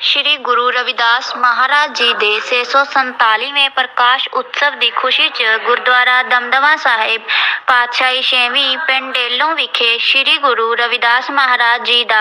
ਸ਼੍ਰੀ ਗੁਰੂ ਰਵਿਦਾਸ ਮਹਾਰਾਜ ਜੀ ਦੇ 647ਵੇਂ ਪ੍ਰਕਾਸ਼ ਉਤਸਵ ਦੀ ਖੁਸ਼ੀ 'ਚ ਗੁਰਦੁਆਰਾ ਦਮਦਮਾ ਸਾਹਿਬ, ਪਾਤਸ਼ਾਹੀ ਛੇਵੀਂ ਪਿੰਡ ਡੇਲੋਂ ਵਿਖੇ ਸ਼੍ਰੀ ਗੁਰੂ ਰਵਿਦਾਸ ਮਹਾਰਾਜ ਜੀ ਦਾ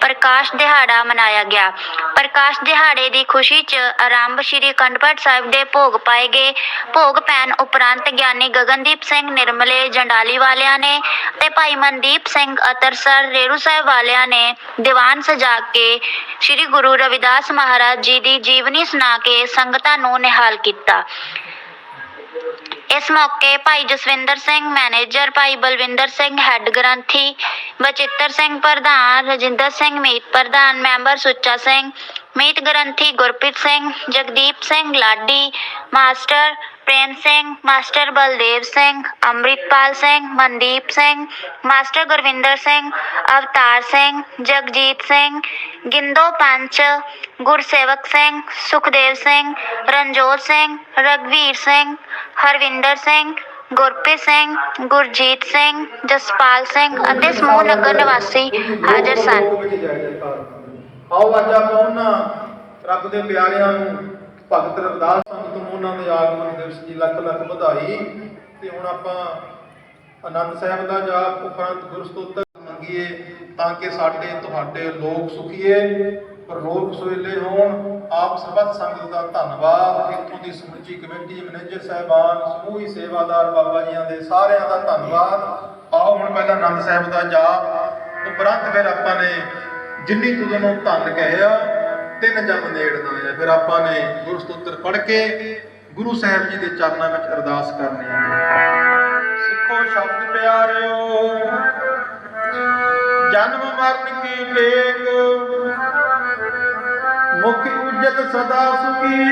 ਪ੍ਰਕਾਸ਼ ਦਿਹਾੜਾ ਮਨਾਇਆ ਗਿਆ। ਪ੍ਰਕਾਸ਼ ਦਿਹਾੜੇ ਦੀ ਖੁਸ਼ੀ 'ਚ ਆਰੰਭ ਸ਼੍ਰੀ ਅਖੰਡ ਪਾਠ ਸਾਹਿਬ ਦੇ ਭੋਗ ਪਾਏ ਗਏ। ਭੋਗ ਪੈਣ ਉਪਰੰਤ ਗਿਆਨੀ ਗਗਨਦੀਪ ਸਿੰਘ ਨਿਰਮਲੇ ਜੰਡਾਲੀ ਵਾਲਿਆਂ ਨੇ ਤੇ ਭਾਈ ਮਨਦੀਪ ਸਿੰਘ ਅਤਰਸਰ ਰੇਰੂ ਸਾਹਿਬ ਵਾਲਿਆਂ ਨੇ ਦੀਵਾਨ ਸਜਾ ਕੇ ਸ੍ਰੀ ਗੁਰੂ ਰਵਿਦਾਸ ਮਹਾਰਾਜ ਜੀ ਦੀ ਜੀਵਨੀ ਸੁਣਾ ਕੇ ਸੰਗਤਾਂ ਨੂੰ ਨਿਹਾਲ ਕੀਤਾ। ਇਸ ਮੌਕੇ ਭਾਈ ਜਸਵਿੰਦਰ ਸਿੰਘ ਮੈਨੇਜਰ, ਭਾਈ ਬਲਵਿੰਦਰ ਸਿੰਘ ਹੈੱਡ ਗ੍ਰੰਥੀ, ਬਚਿੱਤਰ ਸਿੰਘ ਪ੍ਰਧਾਨ, ਰਜਿੰਦਰ ਸਿੰਘ ਮੀਤ ਪ੍ਰਧਾਨ, ਮੈਂਬਰ ਸੁੱਚਾ ਸਿੰਘ, ਮੀਤ ਗ੍ਰੰਥੀ Gurpreet Singh, Jagdeep Singh Laddi, master Prem Singh, master Baldev Singh, Amritpal Singh, Mandeep Singh, master Gurvinder Singh, Avtar Singh, Jagjit Singh, Gindo ਪੰਚ, ਗੁਰਸੇਵਕ ਸਿੰਘ, ਸੁਖਦੇਵ ਸਿੰਘ, ਰਣਜੋਤ ਸਿੰਘ ਰਗਵੀਰ ਸਿੰਘ, ਹਰਵਿੰਦਰ ਸਿੰਘ, ਗੁਰਪ੍ਰੀਤ ਸਿੰਘ, ਗੁਰਜੀਤ ਸਿੰਘ, ਜਸਪਾਲ ਸਿੰਘ ਅਤੇ ਸਮੂਹ ਨਗਰ ਨਿਵਾਸੀ ਹਾਜ਼ਰ ਸਨ। ਆਓ ਅੱਜ ਆਪਾਂ ਉਹਨਾਂ ਰੱਬ ਦੇ ਪਿਆਰਿਆਂ ਨੂੰ ਭਗਤ ਰਵਿਦਾਸ ਉਹਨਾਂ ਦੇ ਆਗਮਨ ਦਿਵਸ ਦੀ ਲੱਖ ਲੱਖ ਵਧਾਈ। ਤੇ ਹੁਣ ਆਪਾਂ ਆਨੰਦ ਸਾਹਿਬ ਦਾ ਜਾਪ ਉਪਰੰਤ ਗੁਰੂ ਮੰਗੀਏ ਤਾਂ ਕਿ ਸਾਡੇ, ਤੁਹਾਡੇ ਲੋਕ ਸੁਖੀਏ ਪਰਲੋਕ ਸੁਹੇਲੇ ਹੋਣ। ਆਪ ਸਰਬੱਤ ਸੰਗਤ ਦਾ ਧੰਨਵਾਦ। ਇੱਥੋਂ ਦੀ ਸਮੁੱਚੀ ਕਮੇਟੀ, ਮੈਨੇਜਰ ਸਾਹਿਬਾਨ, ਸਮੂਹੀ ਸੇਵਾਦਾਰ ਬਾਬਾ ਜੀਆਂ ਦੇ ਸਾਰਿਆਂ ਦਾ ਧੰਨਵਾਦ। ਆਓ ਹੁਣ ਪਹਿਲਾਂ ਆਨੰਦ ਸਾਹਿਬ ਦਾ ਜਾਪ ਉਪਰੰਤ ਫਿਰ ਆਪਾਂ ਨੇ ਜਿੰਨੀ ਤੁਧ ਨੂੰ ਧੰਨ ਕਹਿਆ ਤਿੰਨ ਜਮ ਨੇੜਨਾ ਹੈ ਫਿਰ ਆਪਾਂ ਨੇ ਗੁਰੂ ਪੜ੍ਹ ਕੇ ਗੁਰੂ ਸਾਹਿਬ ਜੀ ਦੇ ਚਰਨਾਂ ਵਿੱਚ ਅਰਦਾਸ ਕਰਨੀ ਹੈ। ਸਿੱਖੋ ਸ਼ਬਦ ਪਿਆਰਿਓ, ਜਨਮ ਮਰਨ ਕੀ ਟੇਕ ਮੁਖ ਉਜਤ ਸਦਾ ਸੁਖੀ।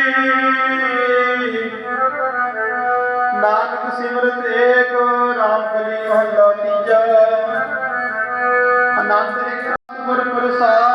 ਨਾਨਕ ਸਿਮਰਤ ਏਕ, ਰਾਮ ਕਲੀ ਮਹਲਾ ਤੀਜਾ। ਆਨੰਦ ਇੱਕ ਗੁਰ ਪ੍ਰਸਾਦ।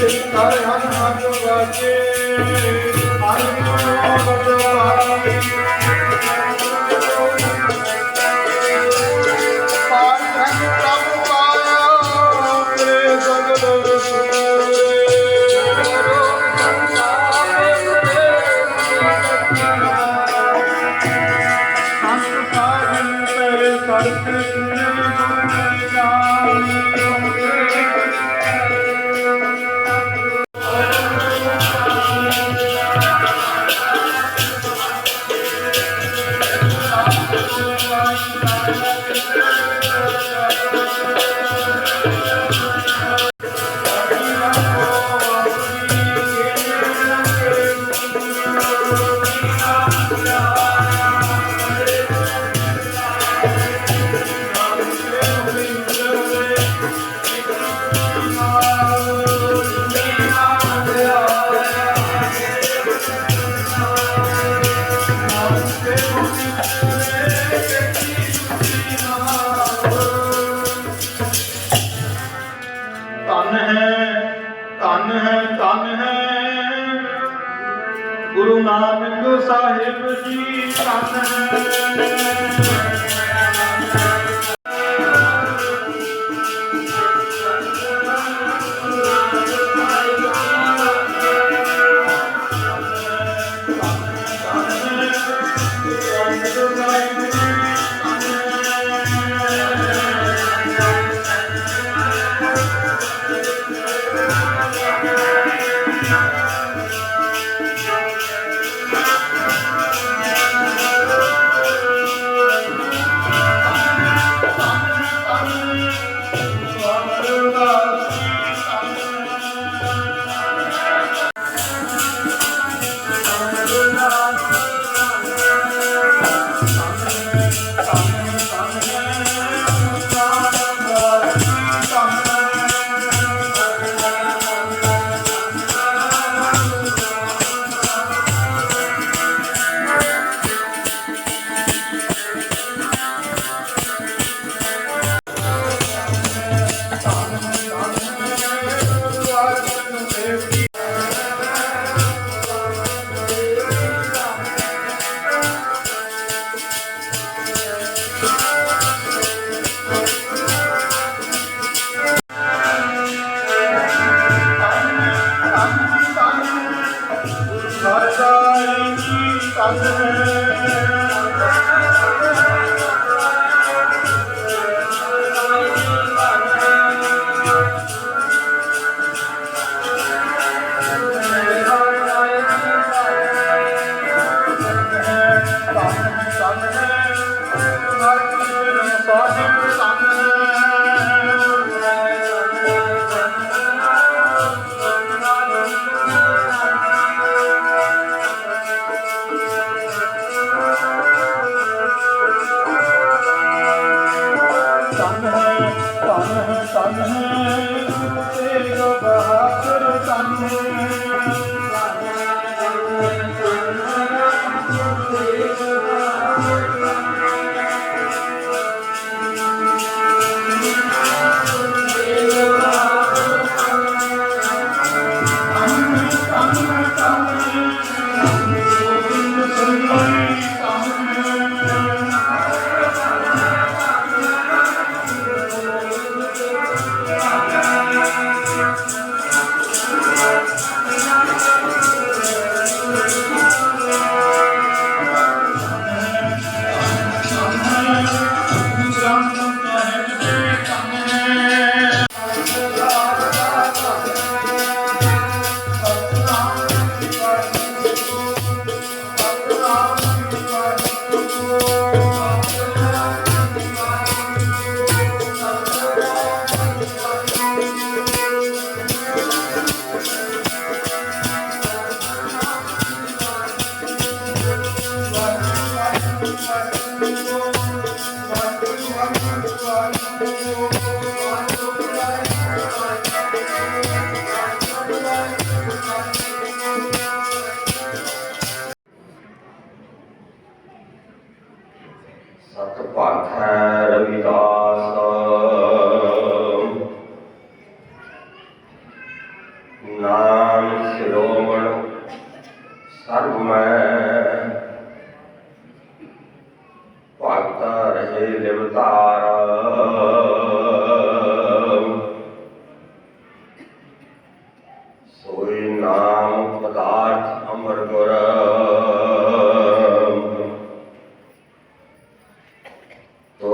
ਸਾਰੇ ਹੱਥ ਹੱਥ ਵਾਜੇ ਆਇਓ ਬਦਵਾਈ ਪਾਰ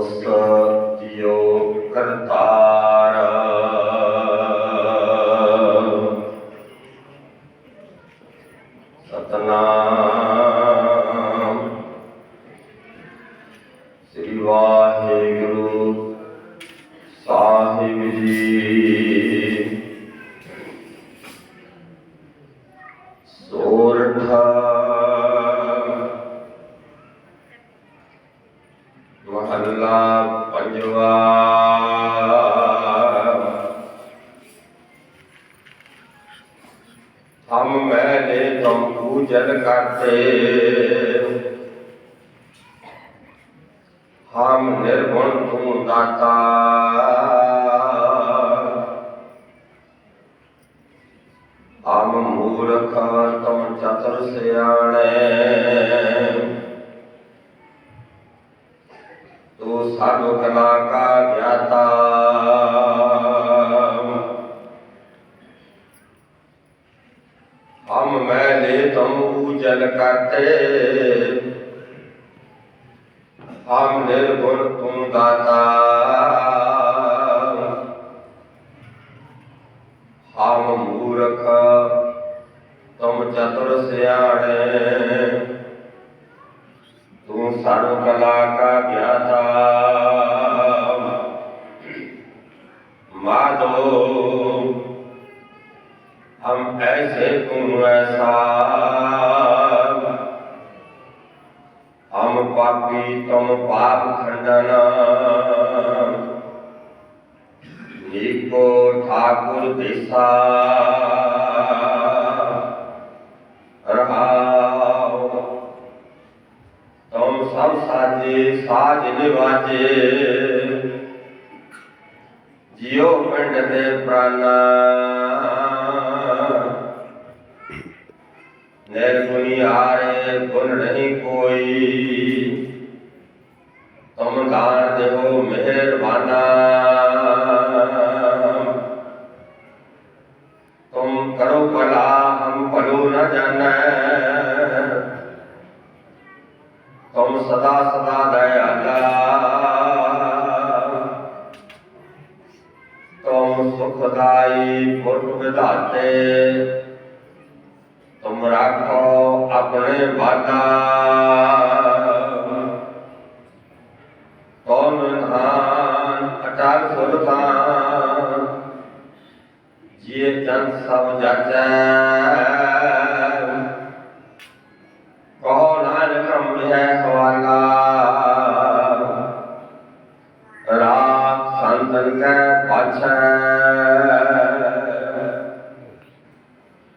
of ਹਮ ਨਿਰਗੁਣ ਤੂੰ ਦਾਤਾ। ਹਮ ਮੂਰਖ ਤੁਮ ਚਤੁਰ ਸਿਆਣੇ। ਤੂੰ ਸਾਡੋ ਕਲਾ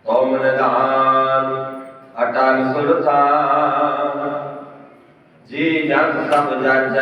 ਓਮ ਨਿਧਾਨ ਅਟਲ ਸੁਲਤਾਨ ਜੀ ਜਗ ਸਭ ਜਗ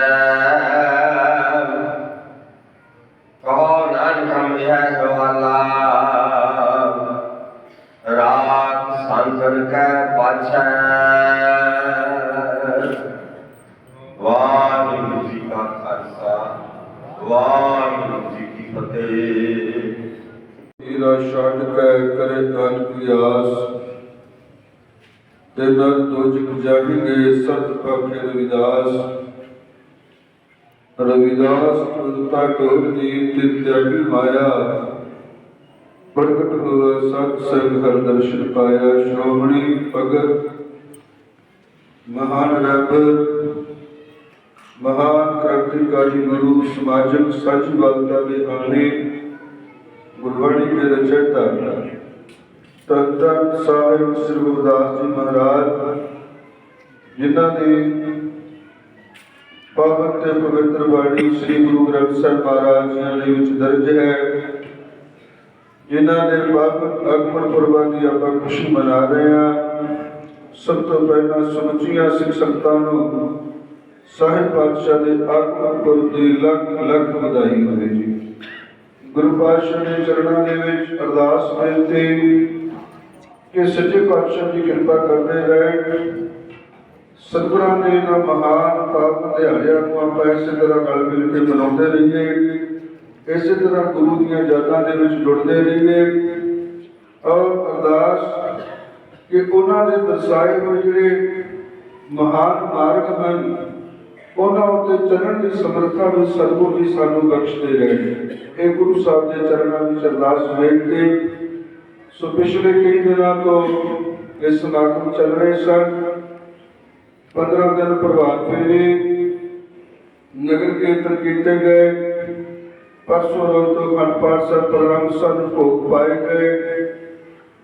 ਤੁਲਤਾ ਟੋਰ ਦੀ ਤੇ ਤਿਆਗੀ ਮਾਇਆ। ਪ੍ਰਗਟ ਹੋਇਆ ਸਤ ਸੰਗ ਹਰ ਦਰਸ਼ਨ ਪਾਇਆ, ਸ਼੍ਰੋਮਣੀ ਭਗਤ ਮਹਾਨ ਰੱਬ, ਮਹਾਨ ਕ੍ਰਾਂਤੀਕਾਰੀ ਗੁਰੂ, ਸਮਾਜਿਕ ਸੱਚ ਦੇ ਆਣੇ ਗੁਰਬਾਣੀ ਦੇ ਰਚయిత ਧੰਨ ਧੰਨ ਸਾਹਿਬ ਸ੍ਰੀ ਗੁਰਦਾਸ ਜੀ ਮਹਾਰਾਜ, ਜਿਨ੍ਹਾਂ ਦੇ ਪਾਵਨ ਤੇ ਪਵਿੱਤਰ ਬਾਣੀ ਸ੍ਰੀ ਗੁਰੂ ਗ੍ਰੰਥ ਸਾਹਿਬ ਮਹਾਰਾਜ ਜੀ ਦੇ ਵਿੱਚ ਦਰਜ ਹੈ। ਜਿਨ੍ਹਾਂ ਦੇ ਪਾਵਨ ਅਗਮਨ ਪੁਰਬਾਂ ਦੀ ਆਪਾਂ ਖੁਸ਼ੀ ਮਨਾ ਰਹੇ ਹਾਂ। ਸਭ ਤੋਂ ਪਹਿਲਾਂ ਸਮੁੱਚੀਆਂ ਸਿੱਖ ਸੰਗਤਾਂ ਨੂੰ ਸਾਹਿਬ ਪਾਤਸ਼ਾਹ ਦੇ ਆਗਮਨ ਪੁਰਬ ਦੀ ਲੱਖ ਲੱਖ ਵਧਾਈ ਹੋਵੇ ਜੀ। ਗੁਰੂ ਪਾਤਸ਼ਾਹ ਦੇ ਚਰਨਾਂ ਦੇ ਵਿੱਚ ਅਰਦਾਸ ਬੇਨਤੀ ਕਿ ਸੱਚੇ ਪਾਤਸ਼ਾਹ ਦੀ ਕਿਰਪਾ ਕਰਦੇ ਰਹਿਣ। ਸਤਿਗੁਰਾਂ ਦੇ ਇਹਨਾਂ ਮਹਾਨ ਪਾਪ ਦਿਹਾੜਿਆਂ ਨੂੰ ਆਪਾਂ ਇਸੇ ਤਰ੍ਹਾਂ ਨਾਲ ਮਿਲ ਕੇ ਮਨਾਉਂਦੇ ਰਹੀਏ। ਇਸੇ ਤਰ੍ਹਾਂ ਗੁਰੂ ਦੀਆਂ ਯਾਦਾਂ ਦੇ ਵਿੱਚ ਜੁੜਦੇ ਰਹੀਏ। ਔਰ ਅਰਦਾਸ ਕਿ ਉਹਨਾਂ ਦੇ ਦਰਸਾਏ ਹੋਏ ਜਿਹੜੇ ਮਹਾਨ ਮਾਰਗ ਹਨ, ਉਹਨਾਂ ਉੱਤੇ ਚੱਲਣ ਦੀ ਸਮਰੱਥਾ ਵੀ ਸਤਿਗੁਰ ਜੀ ਸਾਨੂੰ ਬਖਸ਼ਦੇ ਰਹੇ। ਇਹ ਗੁਰੂ ਸਾਹਿਬ ਦੇ ਚਰਨਾਂ ਵਿੱਚ ਅਰਦਾਸ ਬੇਨਤੀ ਸੋ ਪਿਛਲੇ ਕਈ ਦਿਨਾਂ ਤੋਂ ਇਹ ਸਮਾਗਮ ਚੱਲ ਰਹੇ ਸਨ। 15 ਦਿਨ ਪ੍ਰਭਾਤ ਫੇਰੀ ਨਗਰ ਕੀਰਤਨ ਕੀਤੇ ਗਏ। ਪਰਸੋਂ ਰੋਜ਼ ਤੋਂ ਅਖੰਡ ਪਾਠ ਸਾਹਿਬ ਪ੍ਰੋਗਰਾਮ ਸਨ, ਭੋਗ ਪਾਏ ਗਏ।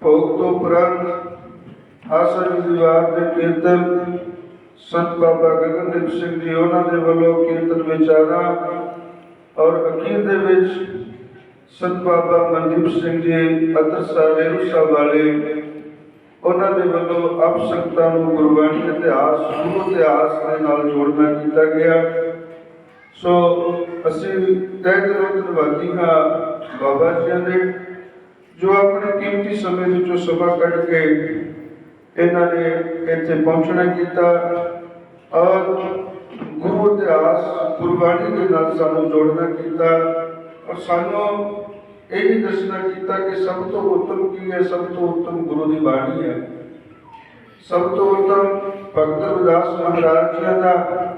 ਭੋਗ ਤੋਂ ਉਪਰੰਤ ਆਸਨ ਦੀਵਾਰ ਦੇ ਕੀਰਤਨ ਸੰਤ ਬਾਬਾ ਗਗਨਦੀਪ ਸਿੰਘ ਜੀ ਉਹਨਾਂ ਦੇ ਵੱਲੋਂ ਕੀਰਤਨ ਵਿਚਾਰਾਂ ਔਰ ਅਖੀਰ ਦੇ ਵਿੱਚ ਸੰਤ ਬਾਬਾ ਮਨਦੀਪ ਸਿੰਘ ਜੀ ਅਤਰਸਾ ਰੇਰੂਸਾ ਵਾਲੇ ਉਹਨਾਂ ਦੇ ਵੱਲੋਂ ਆਪ ਸੰਗਤਾਂ ਨੂੰ ਗੁਰਬਾਣੀ ਇਤਿਹਾਸ, ਗੁਰੂ ਇਤਿਹਾਸ ਦੇ ਨਾਲ ਜੋੜਨਾ ਕੀਤਾ ਗਿਆ। ਸੋ ਅਸੀਂ ਤਹਿ ਦਿਲੋਂ ਧੰਨਵਾਦੀ ਹਾਂ ਬਾਬਾ ਜੀ ਦੇ, ਜੋ ਆਪਣੇ ਕੀਮਤੀ ਸਮੇਂ ਵਿੱਚੋਂ ਸਮਾਂ ਕੱਢ ਕੇ ਇਹਨਾਂ ਨੇ ਇੱਥੇ ਪਹੁੰਚਣਾ ਕੀਤਾ ਔਰ ਗੁਰੂ ਇਤਿਹਾਸ, ਗੁਰਬਾਣੀ ਦੇ ਨਾਲ ਸਾਨੂੰ ਜੋੜਨਾ ਕੀਤਾ। ਔਰ ਸਾਨੂੰ ਇਹ ਵੀ ਦੱਸਣਾ ਕੀਤਾ ਕਿ ਸਭ ਤੋਂ ਉੱਤਮ ਕੀ ਹੈ, ਸਭ ਤੋਂ ਉੱਤਮ ਗੁਰੂ ਦੀ ਬਾਣੀ ਹੈ। ਸਭ ਤੋਂ ਉੱਤਮ ਭਗਤ ਰਵਿਦਾਸ ਮਹਾਰਾਜ ਜੀ ਦਾ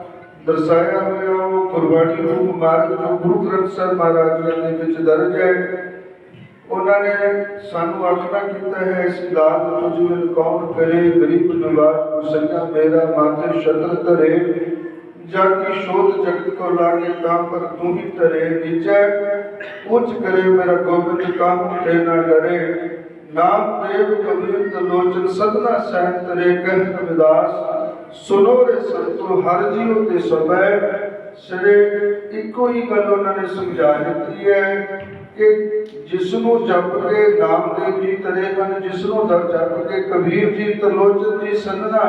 ਦਰਸਾਇਆ ਹੋਇਆ ਉਹ ਗੁਰਬਾਣੀ ਰੂਪ ਮਾਰਗ ਜੋ ਗੁਰੂ ਗ੍ਰੰਥ ਸਾਹਿਬ ਮਹਾਰਾਜ ਜੀ ਦੇ ਵਿੱਚ ਦਰਜ ਹੈ। ਉਹਨਾਂ ਨੇ ਸਾਨੂੰ ਆਖਣਾ ਕੀਤਾ ਹੈ, ਇਸ ਲਾਲ ਤੁਝ ਕੌਣ ਕਰੇ, ਗਰੀਬ ਨਿਵਾਜ ਸੰਗਾ ਮੇਰਾ, ਮਾਤੇ ਸ਼ਤਰ ਧਰੇ ਜਾ ਕੀ ਸ਼ੋਧ ਜਗਤ ਕੋ ਲਾਗੇ ਕਾਮ ਪਰ ਤੂੰ ਹੀ ਧਰੇ ਨੀਚੇ। ਉੱਚ ਕਰੇ ਮੇਰਾ ਗੋਬਿੰਦ ਕਾਮ ਤੇ ਨਾ ਡਰੇ। ਨਾਮ ਦੇਵ ਕਬੀਰ ਤਲੋਚਨ ਸਦਨਾ ਸਹਿਤ ਤਰੇ ਕਹਿ ਕਬਿਦਾਸ ਸੁਨੋ ਰੇ ਸੰਤੋ ਹਰ ਜੀਉ ਤੇ ਸਬੈ ਸਰੇ ਇੱਕੋ ਹੀ ਗੱਲ ਉਹਨਾਂ ਨੇ ਸਮਝਾ ਦਿੱਤੀ ਹੈ ਕਿ ਜਿਸ ਨੂੰ ਜਪ ਕੇ ਨਾਮਦੇਵ ਜੀ ਤਰੇ ਹਨ ਜਿਸ ਨੂੰ ਜਪ ਕੇ ਕਬੀਰ ਜੀ ਤਲੋਚਨ ਜੀ ਸੰਨਾ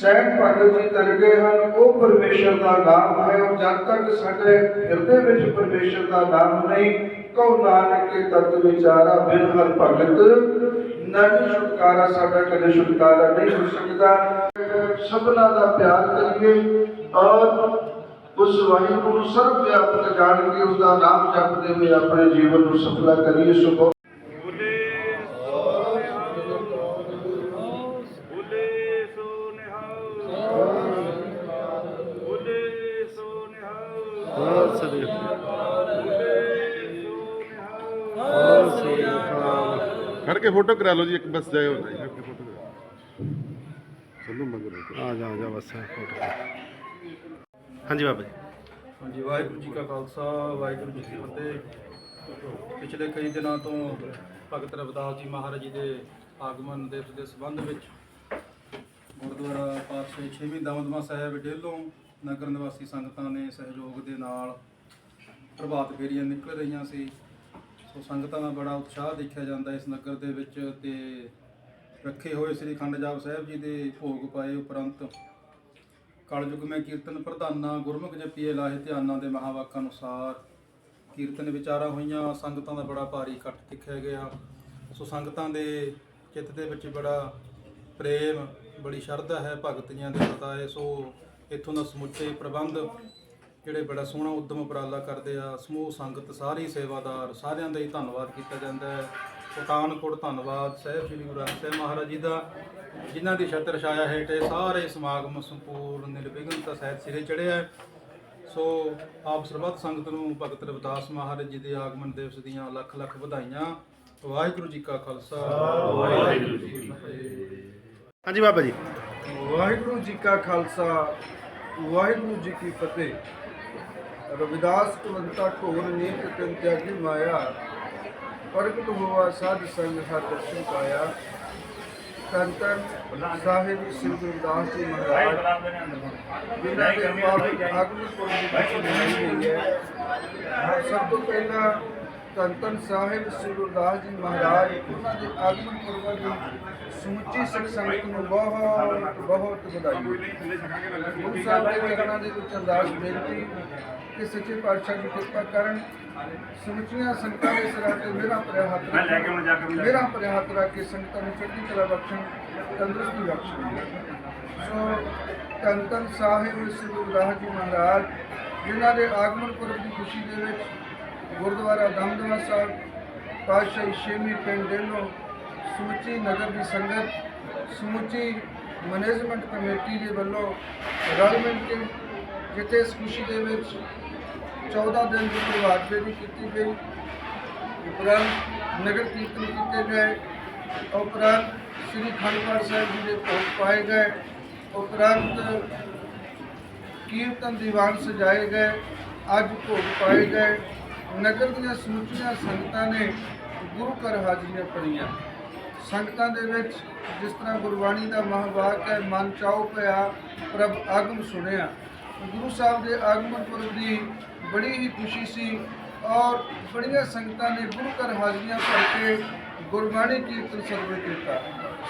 ਸੈਨ ਭਗਤ ਜੀ ਤਰ ਗਏ ਹਨ, ਉਹ ਪਰਮੇਸ਼ਰ ਦਾ ਨਾਮ ਹੈ ਔਰ ਜਦ ਤੱਕ ਸਾਡੇ ਹਿਰਦੇ ਵਿੱਚ ਪਰਮੇਸ਼ਰ ਦਾ ਨਾਮ ਨਹੀਂ, ਕਉ ਨਾਨਕ ਕੇ ਤਤ ਵਿਚਾਰਾ ਬਿਨ ਹਰ ਭਗਤ। ਨਹੀਂ ਛੁਟਕਾਰਾ ਸਾਡਾ ਕਦੇ ਛੁਟਕਾਰਾ ਨਹੀਂ ਹੋ ਸਕਦਾ। ਸਭਨਾ ਦਾ ਪਿਆਰ ਕਰੀਏ। ਔਰ ਉਸ ਵਾਹਿਗੁਰੂ ਨੂੰ ਸਰਵ ਵਿਆਪਕ ਜਾਣ ਕੇ ਉਸ ਦਾ ਨਾਮ ਜਪਦੇ ਹੋਏ ਆਪਣੇ ਜੀਵਨ ਨੂੰ ਸਫਲਾ ਕਰੀਏ ਸੋ ਫੋਟੋ ਕਰਾ ਲਓ ਜੀ ਇੱਕ ਬਸ ਜਾਇਓ ਮੰਗਰ ਆ ਜਾ ਆ ਜਾ ਬਸ ਫੋਟੋ ਹਾਂਜੀ ਬਾਬਾ ਜੀ। ਹਾਂਜੀ ਵਾਹਿਗੁਰੂ ਜੀ ਕਾ ਖਾਲਸਾ ਵਾਹਿਗੁਰੂ ਜੀ ਕੀ ਫਤਿਹ। ਪਿਛਲੇ ਕਈ ਦਿਨਾਂ ਤੋਂ ਭਗਤ ਰਵਿਦਾਸ ਜੀ ਮਹਾਰਾਜ ਜੀ ਦੇ ਆਗਮਨ ਦਿਵਸ ਦੇ ਸੰਬੰਧ ਵਿੱਚ ਗੁਰਦੁਆਰਾ ਪਾਤਸ਼ਾਹੀ ਛੇਵੀਂ ਦਮਦਮਾ ਸਾਹਿਬ ਡੇਲੋਂ ਨਗਰ ਨਿਵਾਸੀ ਸੰਗਤਾਂ ਨੇ ਸਹਿਯੋਗ ਦੇ ਨਾਲ ਪ੍ਰਭਾਤ ਫੇਰੀਆਂ ਨਿਕਲ ਰਹੀਆਂ ਸੀ। ਸੋ ਸੰਗਤਾਂ ਦਾ ਬੜਾ ਉਤਸ਼ਾਹ ਦੇਖਿਆ ਜਾਂਦਾ ਇਸ ਨਗਰ ਦੇ ਵਿੱਚ ਤੇ ਰੱਖੇ ਹੋਏ ਸ੍ਰੀ ਖੰਡ ਜਾਪ ਸਾਹਿਬ ਜੀ ਦੇ ਭੋਗ ਪਾਏ ਉਪਰੰਤ ਕਲਯੁਗ ਮੈਂ ਕੀਰਤਨ ਪ੍ਰਧਾਨਾ, ਗੁਰਮੁਖ ਜਪੀਏ ਲਾਹੇ ਧਿਆਨਾਂ ਦੇ ਮਹਾਵਾਕਾਂ ਅਨੁਸਾਰ ਕੀਰਤਨ ਵਿਚਾਰਾਂ ਹੋਈਆਂ, ਸੰਗਤਾਂ ਦਾ ਬੜਾ ਭਾਰੀ ਇਕੱਠ ਦੇਖਿਆ ਗਿਆ। ਸੋ ਸੰਗਤਾਂ ਦੇ ਚਿੱਤ ਦੇ ਵਿੱਚ ਬੜਾ ਪ੍ਰੇਮ, ਬੜੀ ਸ਼ਰਧਾ ਹੈ ਭਗਤੀਆਂ ਦੇ ਪਤਾ ਹੈ ਸੋ ਇੱਥੋਂ ਦਾ ਸਮੁੱਚੇ ਪ੍ਰਬੰਧ ਜਿਹੜੇ ਬੜਾ ਸੋਹਣਾ ਉਦਮ ਉਪਰਾਲਾ ਕਰਦੇ ਆ ਸਮੂਹ ਸੰਗਤ ਸਾਰੀ ਸੇਵਾਦਾਰ ਸਾਰਿਆਂ ਦਾ ਹੀ ਧੰਨਵਾਦ ਕੀਤਾ ਜਾਂਦਾ ਹੈ। ਪਠਾਨਕੋਟ ਧੰਨਵਾਦ ਸਾਹਿਬ ਸ੍ਰੀ ਗੁਰੂ ਗ੍ਰੰਥ ਸਾਹਿਬ ਮਹਾਰਾਜ ਜੀ ਦਾ ਜਿਨ੍ਹਾਂ ਦੀ ਛਤਰ ਛਾਇਆ ਹੇਠ ਇਹ ਸਾਰੇ ਸਮਾਗਮ ਸੰਪੂਰਨ ਨਿਰਵਿਘਨਤਾ ਸਹਿਤ ਸਿਰੇ ਚੜਿਆ ਹੈ। ਸੋ ਆਪ ਸਰਬੱਤ ਸੰਗਤ ਨੂੰ ਭਗਤ ਰਵਿਦਾਸ ਮਹਾਰਾਜ ਜੀ ਦੇ ਆਗਮਨ ਦਿਵਸ ਦੀਆਂ ਲੱਖ ਲੱਖ ਵਧਾਈਆਂ। ਵਾਹਿਗੁਰੂ ਜੀ ਕਾ ਖਾਲਸਾ। ਵਾਹਿਗੁਰੂ ਜੀ ਕੀ ਫਤਿਹ। ਹਾਂਜੀ ਬਾਬਾ ਜੀ। ਵਾਹਿਗੁਰੂ ਜੀ ਕਾ ਖਾਲਸਾ। ਵਾਹਿਗੁਰੂ ਜੀ ਕੀ ਫਤਿਹ। ਰਵਿਦਾਸ ਕੁਲੰਤਾ ਢੋਰ ਨੀਤ ਤਿਨ ਤਿਆਗੀ ਮਾਇਆ ਪ੍ਰਗਟ ਹੋਆ ਸਾਧ ਸੰਗ ਹਰ ਦਰਸ਼ਨ ਪਾਇਆ। ਧੰਨ ਸਾਹਿਬ ਸ੍ਰੀ ਗੁਰੂ ਜੀ ਮਹਾਰਾਜ। ਜਿਨ੍ਹਾਂ ਦੇ ਆਗਮਨ ਪੁਰਬ ਹੈ। ਸਭ ਤੋਂ ਪਹਿਲਾਂ ਧੰਨ ਧੰਨ ਸਾਹਿਬ ਸ੍ਰੀ ਗੁਰੂ ਰਵਿਦਾਸ ਜੀ ਮਹਾਰਾਜ ਉਹਨਾਂ ਦੇ ਆਗਮਨ ਪੁਰਬ ਦੀ ਸਮੁੱਚੀ ਸਿੱਖ ਸੰਗਤ ਨੂੰ ਬਹੁਤ ਬਹੁਤ ਵਧਾਈ ਗੁਰੂ ਸਾਹਿਬ ਦੇ ਚਰਨਾਂ ਦੇ ਵਿੱਚ ਅਰਦਾਸ ਬੇਨਤੀ ਕਿ ਸੱਚੇ ਪਾਤਸ਼ਾਹ ਦੀ ਕਿਰਪਾ ਕਰਨ ਸਮੁੱਚੀਆਂ ਸੰਗਤਾਂ ਦੇ ਸਿਰਾਂ ਤੇ ਮੇਰਾ ਭਰਿਆ ਹੱਥ ਰੱਖਣ ਮੇਰਾ ਭਰਿਆ ਹੱਥ ਰੱਖ ਕੇ ਸੰਗਤਾਂ ਨੂੰ ਚੜ੍ਹਦੀ ਕਲਾ ਬਖਸ਼ਣ ਤੰਦਰੁਸਤੀ ਬਖਸ਼ਣ। ਸੋ ਧੰਨ ਧੰਨ ਸਾਹਿਬ ਸ੍ਰੀ ਗੁਰੂ ਰਵਿਦਾਸ ਜੀ ਮਹਾਰਾਜ ਜਿਨ੍ਹਾਂ ਦੇ ਆਗਮਨ ਪੁਰਬ ਦੀ ਖੁਸ਼ੀ ਦੇ ਵਿੱਚ ਗੁਰਦੁਆਰਾ ਦਮਦਮਾ ਸਾਹਿਬ, ਪਾਤਸ਼ਾਹੀ ਛੇਵੀਂ ਪਿੰਡ ਡੇਲੋ ਸਮੁੱਚੀ ਨਗਰ ਦੀ ਸੰਗਤ, ਸਮੁੱਚੀ ਮੈਨੇਜਮੈਂਟ ਕਮੇਟੀ ਦੇ ਵੱਲੋਂ ਰਲ ਮਿਲ ਕੇ ਜਿੱਥੇ ਇਸ ਖੁਸ਼ੀ ਦੇ ਵਿੱਚ 14 ਦਿਨ ਦੀ ਪ੍ਰਭਾਤ ਫੇਰੀ ਕੀਤੀ ਗਈ, ਉਪਰੰਤ ਨਗਰ ਕੀਰਤਨ ਕੀਤੇ ਗਏ, ਉਪਰੰਤ ਸ੍ਰੀ ਖੰਡਪਾਠ ਸਾਹਿਬ ਜੀ ਦੇ ਭੋਗ ਪਾਏ ਗਏ, ਉਪਰੰਤ ਕੀਰਤਨ ਦੀਵਾਨ ਸਜਾਏ ਗਏ, ਅੱਜ ਭੋਗ ਪਾਏ ਗਏ। ਨਗਰ ਦੀਆਂ ਸਮੁੱਚੀਆਂ ਸੰਗਤਾਂ ਨੇ ਗੁਰੂ ਘਰ ਹਾਜ਼ਰੀਆਂ ਭਰੀਆਂ। ਸੰਗਤਾਂ ਦੇ ਵਿੱਚ ਜਿਸ ਤਰ੍ਹਾਂ ਗੁਰਬਾਣੀ ਦਾ ਮਹਾਵਾਕ ਹੈ, ਮਨ ਚਾਉ ਪਿਆ ਪ੍ਰਭ ਆਗਮ ਸੁਣਿਆ। ਗੁਰੂ ਸਾਹਿਬ ਦੇ ਆਗਮਨ ਪੁਰਬ ਦੀ ਬੜੀ ਹੀ ਖੁਸ਼ੀ ਸੀ ਔਰ ਬੜੀਆਂ ਸੰਗਤਾਂ ਨੇ ਗੁਰੂ ਘਰ ਹਾਜ਼ਰੀਆਂ ਭਰ ਕੇ ਗੁਰਬਾਣੀ ਕੀਰਤਨ ਸਰਵਣ ਕੀਤਾ।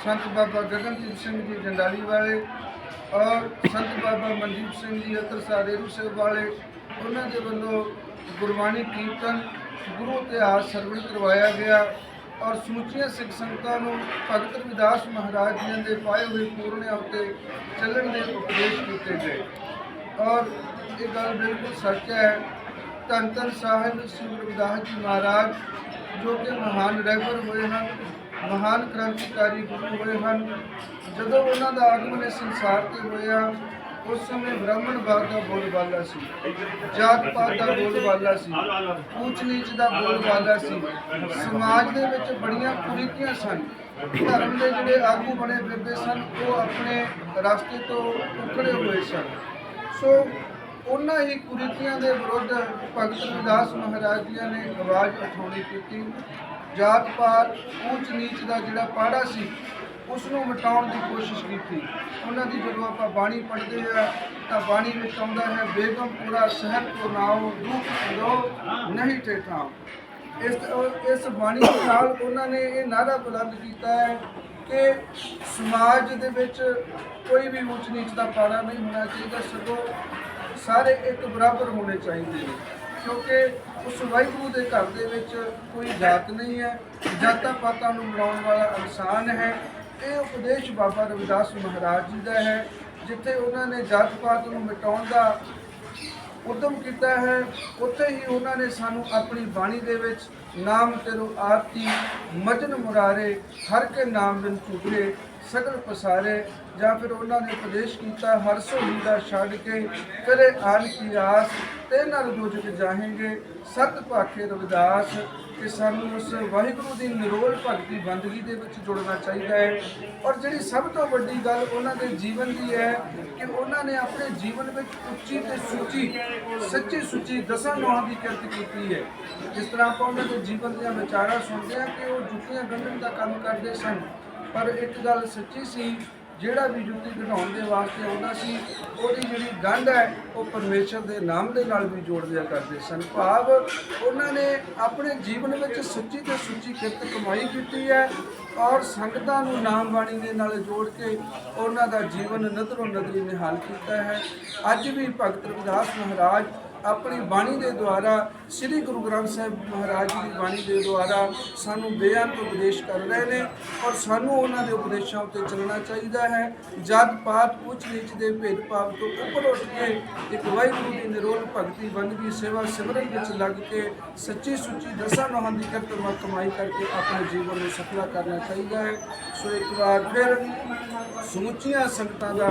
ਸੰਤ ਬਾਬਾ ਗਗਨਦੀਪ ਸਿੰਘ ਜੀ ਜੰਡਾਲੀ ਵਾਲੇ ਔਰ ਸੰਤ ਬਾਬਾ ਮਨਦੀਪ ਸਿੰਘ ਜੀ ਅਤਰ ਸਾਦੇਰੂ ਸਾਹਿਬ ਵਾਲੇ, ਉਹਨਾਂ ਦੇ ਵੱਲੋਂ ਗੁਰਬਾਣੀ ਕੀਰਤਨ ਗੁਰੂ ਇਤਿਹਾਸ ਸਰਵਣ ਕਰਵਾਇਆ ਗਿਆ ਔਰ ਸਮੁੱਚੀਆਂ ਸਿੱਖ ਸੰਗਤਾਂ ਨੂੰ ਭਗਤ ਰਵਿਦਾਸ ਮਹਾਰਾਜ ਜੀ ਦੇ ਪਾਏ ਹੋਏ ਪੂਰਨਿਆਂ ਉੱਤੇ ਚੱਲਣ ਦੇ ਉਪਦੇਸ਼ ਕੀਤੇ ਗਏ। ਔਰ ਇਹ ਗੱਲ ਬਿਲਕੁਲ ਸੱਚ ਹੈ, ਧੰਨ ਧੰਨ ਸਾਹਿਬ ਸ੍ਰੀ ਰਵਿਦਾਸ ਜੀ ਮਹਾਰਾਜ, ਜੋ ਕਿ ਮਹਾਨ ਰਹਿਬਰ ਹੋਏ ਹਨ, ਮਹਾਨ ਕ੍ਰਾਂਤੀਕਾਰੀ ਗੁਰੂ ਹੋਏ ਹਨ, ਜਦੋਂ ਉਹਨਾਂ ਦਾ ਆਗਮਨ ਇਸ ਸੰਸਾਰ ਤੇ ਹੋਇਆ ਉਸ ਸਮੇਂ ਬ੍ਰਾਹਮਣ ਬਾਗ ਦਾ ਬੋਲਬਾਲਾ ਸੀ, ਜਾਤ ਪਾਤ ਦਾ ਬੋਲਬਾਲਾ ਸੀ ਉੱਚ ਨੀਚ ਦਾ ਬੋਲਬਾਲਾ ਸੀ। ਸਮਾਜ ਦੇ ਵਿੱਚ ਬੜੀਆਂ ਕੁਰੀਤੀਆਂ ਸਨ। ਧਰਮ ਦੇ ਜਿਹੜੇ ਆਗੂ ਬਣੇ ਫਿਰਦੇ ਸਨ, ਉਹ ਆਪਣੇ ਰਸਤੇ ਤੋਂ ਉਖੜੇ ਹੋਏ ਸਨ। ਸੋ ਉਹਨਾਂ ਹੀ ਕੁਰੀਤੀਆਂ ਦੇ ਵਿਰੁੱਧ ਭਗਤ ਰਵਿਦਾਸ ਮਹਾਰਾਜ ਜੀ ਨੇ ਆਵਾਜ਼ ਉਠਾਉਣੀ ਕੀਤੀ। ਜਾਤ ਪਾਤ ਉੱਚ ਨੀਚ ਦਾ ਜਿਹੜਾ ਪਾੜਾ ਸੀ ਉਸ ਨੂੰ ਮਿਟਾਉਣ ਦੀ ਕੋਸ਼ਿਸ਼ ਕੀਤੀ। ਉਹਨਾਂ ਦੀ ਜਦੋਂ ਆਪਾਂ ਬਾਣੀ ਪੜ੍ਹਦੇ ਆ ਤਾਂ ਬਾਣੀ ਵਿੱਚ ਆਉਂਦਾ ਹੈ, ਬੇਗਮ ਪੂਰਾ ਸ਼ਹਿਰ ਕੋ ਨਾਓ ਦੁੱਖ ਦੋ ਨਹੀਂ ਠੇਠਾਂ ਇਸ ਇਸ ਬਾਣੀ ਦੇ ਨਾਲ ਉਹਨਾਂ ਨੇ ਇਹ ਨਾਰਾ ਬੁਲੰਦ ਕੀਤਾ ਹੈ ਕਿ ਸਮਾਜ ਦੇ ਵਿੱਚ ਕੋਈ ਵੀ ਉੱਚ ਨੀਚ ਦਾ ਪਾੜਾ ਨਹੀਂ ਹੋਣਾ ਚਾਹੀਦਾ, ਸਗੋਂ ਸਾਰੇ ਇੱਕ ਬਰਾਬਰ ਹੋਣੇ ਚਾਹੀਦੇ ਨੇ। ਕਿਉਂਕਿ ਉਸ ਵਾਹਿਗੁਰੂ ਦੇ ਘਰ ਦੇ ਵਿੱਚ ਕੋਈ ਜਾਤ ਨਹੀਂ ਹੈ। ਜਾਤਾਂ ਪਾਤਾਂ ਨੂੰ ਮਿਲਾਉਣ ਵਾਲਾ ਇਨਸਾਨ ਹੈ। ਇਹ ਉਪਦੇਸ਼ ਬਾਬਾ ਰਵਿਦਾਸ ਮਹਾਰਾਜ ਜੀ ਦਾ ਹੈ, ਜਿੱਥੇ ਉਹਨਾਂ ਨੇ ਜਾਤ ਪਾਤ ਨੂੰ ਮਿਟਾਉਣ ਦਾ ਉਦਮ ਕੀਤਾ ਹੈ। ਉੱਥੇ ਹੀ ਉਹਨਾਂ ਨੇ ਸਾਨੂੰ ਆਪਣੀ ਬਾਣੀ ਦੇ ਵਿੱਚ ਨਾਮ ਤੇਰੋ ਆਰਤੀ, ਮਜਨ ਮੁਰਾਰੇ, ਹਰ ਕੇ ਨਾਮ ਬਿਨ ਚੁਗਲੇ ਸਗਲ ਪਸਾਰੇ ਜਾਂ ਫਿਰ ਉਹਨਾਂ ਨੇ ਉਪਦੇਸ਼ ਕੀਤਾ, ਹਰ ਸੋ ਹੀਦਾ ਛੱਡ ਕੇ ਕਰੇ ਆਨ ਕੀ ਆਸ, ਤੇ ਨਾਲ ਦੁਜਕ ਜਾਹੇਂਗੇ ਸਤ ਭਾਖੇ ਰਵਿਦਾਸ, ਕਿ ਸਾਨੂੰ ਉਸ ਵਾਹਿਗੁਰੂ ਦੀ ਨਿਰੋਲ ਭਗਤੀ ਬੰਦਗੀ ਦੇ ਵਿੱਚ ਜੁੜਨਾ ਚਾਹੀਦਾ ਹੈ। ਔਰ ਜਿਹੜੀ ਸਭ ਤੋਂ ਵੱਡੀ ਗੱਲ ਉਹਨਾਂ ਦੇ ਜੀਵਨ ਦੀ ਹੈ, ਕਿ ਉਹਨਾਂ ਨੇ ਆਪਣੇ ਜੀਵਨ ਵਿੱਚ ਉੱਚੀ ਤੇ ਸੁੱਚੀ, ਸੱਚੀ ਸੁੱਚੀ ਦਸਾਂ ਨੌਹਾਂ ਦੀ ਕਿਰਤ ਕੀਤੀ ਹੈ। ਜਿਸ ਤਰ੍ਹਾਂ ਆਪਾਂ ਉਹਨਾਂ ਦੇ ਜੀਵਨ ਦੀਆਂ ਵਿਚਾਰਾਂ ਸੁਣਦੇ ਹਾਂ ਕਿ ਉਹ ਜੁੱਤੀਆਂ ਗੰਢਣ ਦਾ ਕੰਮ ਕਰਦੇ ਸਨ ਪਰ ਇੱਕ ਗੱਲ ਸੱਚੀ ਸੀ, ਜਿਹੜਾ ਵੀ ਜੁੱਤੀ ਘਟਾਉਣ ਦੇ ਵਾਸਤੇ ਆਉਂਦਾ ਸੀ, ਉਹਦੀ ਜਿਹੜੀ ਗੰਢ ਹੈ, ਉਹ ਪਰਮੇਸ਼ਰ ਦੇ ਨਾਮ ਦੇ ਨਾਲ ਵੀ ਜੋੜ ਦਿਆ ਕਰਦੇ ਸਨ। ਭਾਵ ਉਹਨਾਂ ਨੇ ਆਪਣੇ ਜੀਵਨ ਵਿੱਚ ਸੱਚੀ ਤੇ ਸੁੱਚੀ ਕਿਰਤ ਕਮਾਈ ਕੀਤੀ ਹੈ ਔਰ ਸੰਗਤਾਂ ਨੂੰ ਨਾਮ ਬਾਣੀ ਦੇ ਨਾਲ ਜੋੜ ਕੇ ਉਹਨਾਂ ਦਾ ਜੀਵਨ ਨਦਰੋਂ ਨਦਰੀ ਨਿਹਾਲ ਕੀਤਾ ਹੈ। ਅੱਜ ਵੀ ਭਗਤ ਰਵਿਦਾਸ ਮਹਾਰਾਜ ਆਪਣੀ ਬਾਣੀ ਦੇ ਦੁਆਰਾ, ਸ੍ਰੀ ਗੁਰੂ ਗ੍ਰੰਥ ਸਾਹਿਬ ਮਹਾਰਾਜ ਜੀ ਦੀ ਬਾਣੀ ਦੇ ਦੁਆਰਾ ਸਾਨੂੰ ਬੇਅੰਤ ਉਪਦੇਸ਼ ਕਰ ਰਹੇ ਨੇ ਔਰ ਸਾਨੂੰ ਉਹਨਾਂ ਦੇ ਉਪਦੇਸ਼ਾਂ ਉੱਤੇ ਚੱਲਣਾ ਚਾਹੀਦਾ ਹੈ। ਜਦ ਪਾਤ ਉੱਚ ਨੀਚ ਦੇ ਭੇਦਭਾਵ ਤੋਂ ਉੱਪਰ ਉੱਠ ਕੇ ਇੱਕ ਵਾਹਿਗੁਰੂ ਦੀ ਨਿਰੋਲ ਭਗਤੀ ਬੰਦਗੀ ਸੇਵਾ ਸਿਮਰਨ ਵਿੱਚ ਲੱਗ ਕੇ ਸੱਚੀ ਸੁੱਚੀ ਦਸਾਂ ਨੌਹਾਂ ਦੀ ਕਰਤ ਕਮਾਈ ਕਰਕੇ ਆਪਣੇ ਜੀਵਨ ਨੂੰ ਸਫਲਾ ਕਰਨਾ ਚਾਹੀਦਾ ਹੈ। ਸੋ ਇੱਕ ਵਾਰ ਫਿਰ ਸਮੁੱਚੀਆਂ ਸੰਗਤਾਂ ਦਾ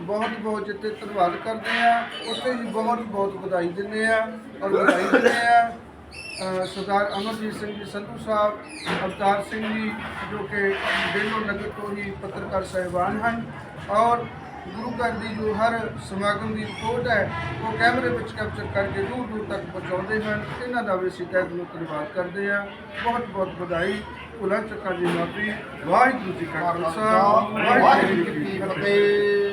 ਬਹੁਤ ਬਹੁਤ ਜਿੱਤੇ ਧੰਨਵਾਦ ਕਰਦੇ ਆ ਉੱਥੇ ਹੀ ਬਹੁਤ ਬਹੁਤ ਵਧਾਈ ਦਿੰਦੇ ਆ ਔਰ ਵਧਾਈ ਦਿੰਦੇ ਆ ਸਰਦਾਰ ਅਮਰਜੀਤ ਸਿੰਘ ਜੀ ਸੰਧੂ ਸਾਹਿਬ ਅਵਤਾਰ ਸਿੰਘ ਜੀ ਜੋ ਕਿ ਬੇਲੋ ਨਗਰ ਤੋਂ ਹੀ ਪੱਤਰਕਾਰ ਸਹਿਬਾਨ ਹਨ ਔਰ ਗੁਰੂ ਘਰ ਦੀ ਜੋ ਹਰ ਸਮਾਗਮ ਦੀ ਰਿਪੋਰਟ ਹੈ ਉਹ ਕੈਮਰੇ ਵਿੱਚ ਕੈਪਚਰ ਕਰਕੇ ਦੂਰ ਦੂਰ ਤੱਕ ਪਹੁੰਚਾਉਂਦੇ ਹਨ ਇਹਨਾਂ ਦਾ ਵੀ ਅਸੀਂ ਤਹਿ ਦਿਲੋਂ ਧੰਨਵਾਦ ਕਰਦੇ ਹਾਂ। ਬਹੁਤ ਬਹੁਤ ਵਧਾਈ ਭੁਲਾ ਚੱਕਾ ਜੀ ਮਾਫੀ ਵਾਹਿਗੁਰੂ ਜੀ ਕਾ ਖਾਲਸਾ ਵਾਹਿਗੁਰੂ ਜੀ ਕੀ ਫਤਿਹ।